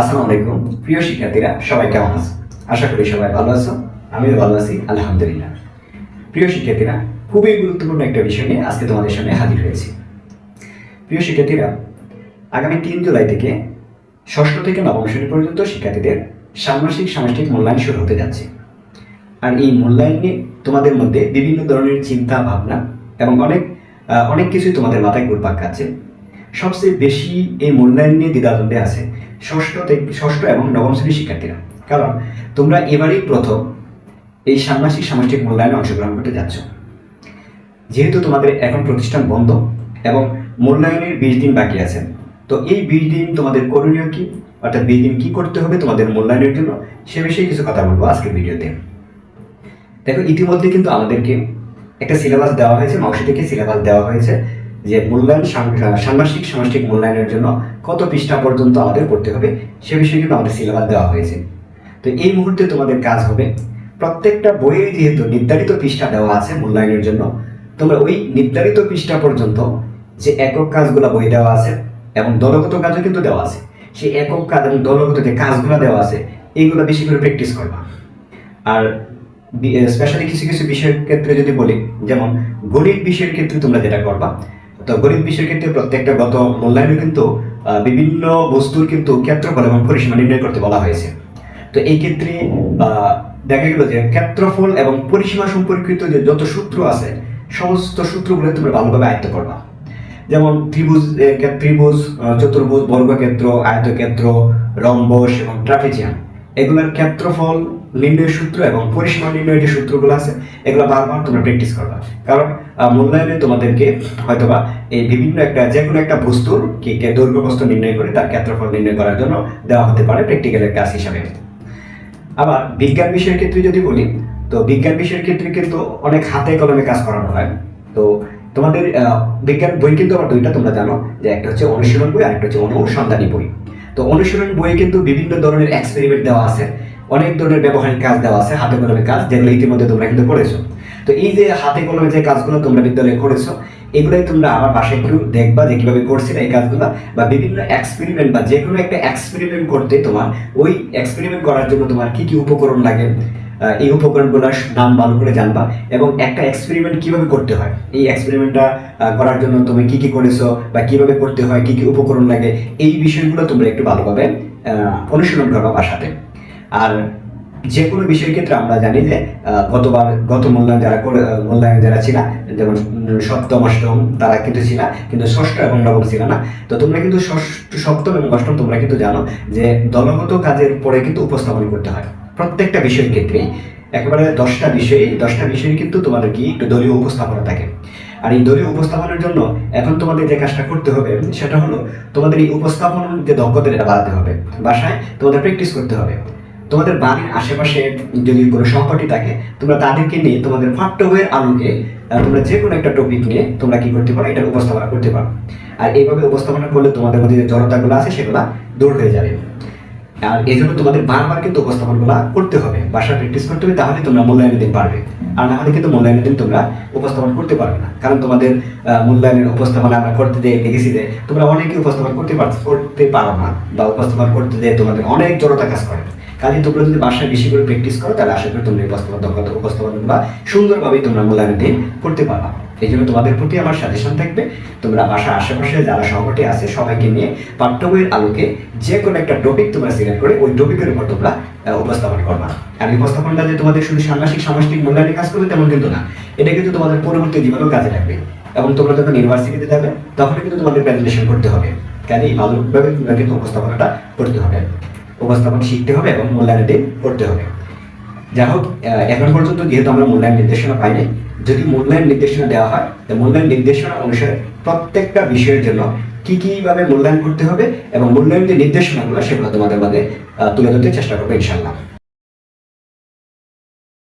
আসসালামু আলাইকুম। প্রিয় শিক্ষার্থীরা, সবাই কেমন আছো আশা করি সবাই ভালো আছো আমিও ভালো আছি, আলহামদুলিল্লাহ। প্রিয় শিক্ষার্থীরা, খুবই গুরুত্বপূর্ণ একটা বিষয় নিয়ে আজকে তোমাদের সামনে হাজির হয়েছি। প্রিয় শিক্ষার্থীরা, আগামী তিন জুলাই থেকে ষষ্ঠ থেকে নবম শ্রেণি পর্যন্ত শিক্ষার্থীদের ষান্মাসিক সামষ্টিক মূল্যায়ন শুরু হতে যাচ্ছে। আর এই মূল্যায়ন তোমাদের মধ্যে বিভিন্ন ধরনের চিন্তা, ভাবনা এবং অনেক অনেক কিছুই তোমাদের মাথায় ঘুরপাক খাচ্ছে। সবচেয়ে বেশি এই মূল্যায়ন নিয়ে দ্বিধাদ্বন্দ্বে আছে ষষ্ঠ ষষ্ঠ এবং নবম শ্রেণির শিক্ষার্থীরা। কারণ তোমরা এবারেই প্রথম এই ষান্মাসিক সামাজিক মূল্যায়নে অংশগ্রহণ করতে যাচ্ছ। যেহেতু তোমাদের এখন প্রতিষ্ঠান বন্ধ এবং মূল্যায়নের বিশ দিন বাকি আছে, তো এই বিশ দিন তোমাদের করণীয় কি? অর্থাৎ বিশ দিন কি করতে হবে তোমাদের মূল্যায়নের জন্য? সে বিষয়ে কিছু কথা বলব আজকের ভিডিওতে। দেখো, ইতিমধ্যে কিন্তু আমাদেরকে একটা সিলেবাস দেওয়া হয়েছে মাংস থেকে সিলেবাস দেওয়া হয়েছে। যে মূল্যায়ন ষান্মাসিক সামষ্টিক মূল্যায়নের জন্য কত পৃষ্ঠা পর্যন্ত আমাদের পড়তে হবে, সে বিষয়ে কিন্তু আমাদের সিলেবাস দেওয়া হয়েছে। তো এই মুহূর্তে তোমাদের কাজ হবে, প্রত্যেকটা বইয়ে যেহেতু নির্ধারিত পৃষ্ঠা দেওয়া আছে মূল্যায়নের জন্য, তোমরা ওই নির্ধারিত পৃষ্ঠা পর্যন্ত যে একক কাজগুলো বই দেওয়া আছে এবং দলগত কাজও কিন্তু দেওয়া আছে, সেই একক কাজ এবং দলগত যে কাজগুলো দেওয়া আছে এইগুলো বেশি করে প্র্যাকটিস করবা। আর স্পেশালি কিছু কিছু বিষয়ের ক্ষেত্রে যদি বলি, যেমন গণিত বিষয়ের ক্ষেত্রে তোমরা যেটা করবা তো গণিত বিষয়ের ক্ষেত্রে প্রত্যেকটা গত মূল্যায়নে কিন্তু বিভিন্ন বস্তুর কিন্তু ক্ষেত্রফল এবং পরিসীমা নির্ণয় করতে বলা হয়েছে। তো এই ক্ষেত্রে দেখা গেল যে ক্ষেত্রফল এবং পরিসীমা সম্পর্কিত যে যত সূত্র আছে, সমস্ত সূত্রগুলো তোমরা ভালোভাবে আয়ত্ত করবা। যেমন ত্রিভুজ ত্রিভুজ চতুর্ভুজ, বর্গক্ষেত্র, আয়তক্ষেত্র, রম্বস এবং ট্রাফিজিয়াম এগুলোর ক্ষেত্রফল নির্ণয়ের সূত্র এবং পরিসীমা নির্ণয়ের যে সূত্রগুলো আছে, এগুলো বারবার তোমরা প্র্যাকটিস করবা। কারণ মূল্যায়নে তোমাদেরকে হয়তোবা এই বিভিন্ন একটা যে কোনো একটা বস্তুর কি দৈর্ঘ্য বস্তু নির্ণয় করে তার ক্ষেত্রফল নির্ণয় করার জন্য দেওয়া হতে পারে প্র্যাকটিক্যালের কাজ হিসাবে। আবার বিজ্ঞান বিষয়ের ক্ষেত্রে যদি বলি, তো বিজ্ঞান বিষয়ের ক্ষেত্রে কিন্তু অনেক হাতে কলমে কাজ করানো হয়। তো তোমাদের বিজ্ঞান বই কিন্তু আবার দুইটা তোমরা জানো, যে একটা হচ্ছে অনুশীলন বই আর একটা হচ্ছে অনুসন্ধানী বই। তো অনুশীলন বইয়ে কিন্তু বিভিন্ন ধরনের এক্সপেরিমেন্ট দেওয়া আছে। অনেক ধরনের ব্যবহারিক কাজ দেওয়া আছে, হাতে কলমে কাজ, যেগুলো ইতিমধ্যে তোমরা কিন্তু করেছ। তো এই যে হাতে কলমে যে কাজগুলো তোমরা বিদ্যালয়ে করেছ, এগুলোই তোমরা আমার বাসায় একটু দেখবা যে কীভাবে করছিলে এই কাজগুলো বা বিভিন্ন এক্সপেরিমেন্ট বা যে কোনো একটা এক্সপেরিমেন্ট করতে তোমার ওই এক্সপেরিমেন্ট করার জন্য তোমার কি কি উপকরণ লাগে এই উপকরণগুলোর নাম ভালো করে জানবা এবং একটা এক্সপেরিমেন্ট কীভাবে করতে হয়। এই এক্সপেরিমেন্টটা করার জন্য তুমি কি কি করেছ বা কীভাবে করতে হয়, কি কি উপকরণ লাগে, এই বিষয়গুলো তোমরা একটু ভালোভাবে অনুশীলন করবা বাসাতে আর যে কোনো বিষয়ের ক্ষেত্রে আমরা জানি যে গতবার গত মূল্যায়ন যারা মূল্যায়ন যারা ছিল, যেমন সপ্তম, অষ্টম, তারা কিন্তু ছিল, কিন্তু ষষ্ঠ এবং নবম ছিল না? তো তোমরা কিন্তু ষষ্ঠ, সপ্তম এবং অষ্টম তোমরা কিন্তু জানো যে, দলগত কাজের পরে কিন্তু উপস্থাপন করতে হয়। প্রত্যেকটা বিষয়ের ক্ষেত্রেই। একেবারে দশটা বিষয়ে দশটা বিষয়ে কিন্তু তোমাদের কি একটু দলীয় উপস্থাপনা থাকে। আর এই দলীয় উপস্থাপনের জন্য এখন তোমাদের যে কাজটা করতে হবে, সেটা হলো তোমাদের এই উপস্থাপন যে দক্ষতা এটা বাড়াতে হবে। বাসায় তোমাদের প্র্যাকটিস করতে হবে। তোমাদের বাড়ির আশেপাশে যদি কোনো সহপাঠী থাকে, তোমরা তাদেরকে নিয়ে তোমাদের পাঠ্য আলোকে তোমরা যে কোনো একটা টপিক নিয়ে তোমরা কি করতে পারো? এটা উপস্থাপনা করতে পারো। আর এইভাবে উপস্থাপনা করলে তোমাদের মধ্যে যে জড়তাগুলো আছে, সেগুলো দূর হয়ে যাবে। আর এই জন্য তোমাদের বারবার কিন্তু উপস্থাপনগুলো করতে হবে। বাসা প্র্যাকটিস করতে হবে, তাহলে তোমরা মূল্যায়নের দিন পারবে। আর না হলে কিন্তু মূল্যায়নের দিন তোমরা উপস্থাপন করতে পারবে না। কারণ তোমাদের মূল্যায়নের উপস্থাপনা আমরা করতে দিয়ে দেখেছি যে তোমরা অনেকেই উপস্থাপন করতে পার, করতে পারো না, বা উপস্থাপন করতে দিয়ে তোমাদের অনেক জড়তা কাজ করে। কাজে তোমরা যদি বাসায় বেশি করে প্র্যাকটিস করো, তাহলে আশা করি তোমরা এই উপস্থাপন, দক্ষতা উপস্থাপনগুলো সুন্দরভাবে তোমরা মূল্যায়নের দিন করতে পারবা। এই জন্য তোমাদের প্রতি আমার সাজেশন থাকবে, তোমরা বাসার আশেপাশে যারা সহপাঠী আছে সবাইকে নিয়ে পাঠ্য বইয়ের আলোকে যে কোনো একটা টপিক তোমরা সিলেক্ট করে ওই টপিকের উপর তোমরা উপস্থাপন করবা। আর এই উপস্থাপনটা যে তোমাদের শুধু সাংঘাতিক, সামাজিক মূল্যায়নের কাজ করবে তেমন কিন্তু না। এটা কিন্তু তোমাদের পরবর্তী জীবনেও কাজে লাগবে। এবং তোমরা যখন ইউনিভার্সিটিতে যাবে তখন কিন্তু তোমাদের প্রেজেন্টেশন করতে হবে। কাজে ভালোভাবে তোমরা কিন্তু উপস্থাপনাটা করতে হবে। উপস্থাপন শিখতে হবে এবং মূল্যায়নটি করতে হবে। যাই হোক এখন পর্যন্ত যেহেতু আমরা মূল্যায়ন নির্দেশনা পাইনি, যদি মূল্যায়ন নির্দেশনা দেওয়া হয়, তো মূল্যায়ন নির্দেশনা অনুসারে প্রত্যেকটা বিষয়ের জন্য কি কীভাবে মূল্যায়ন করতে হবে এবং মূল্যায়ন যে নির্দেশনাগুলো, সেগুলো তোমাদের মাঝে তুলে ধরতে চেষ্টা করবে ইনশাল্লাহ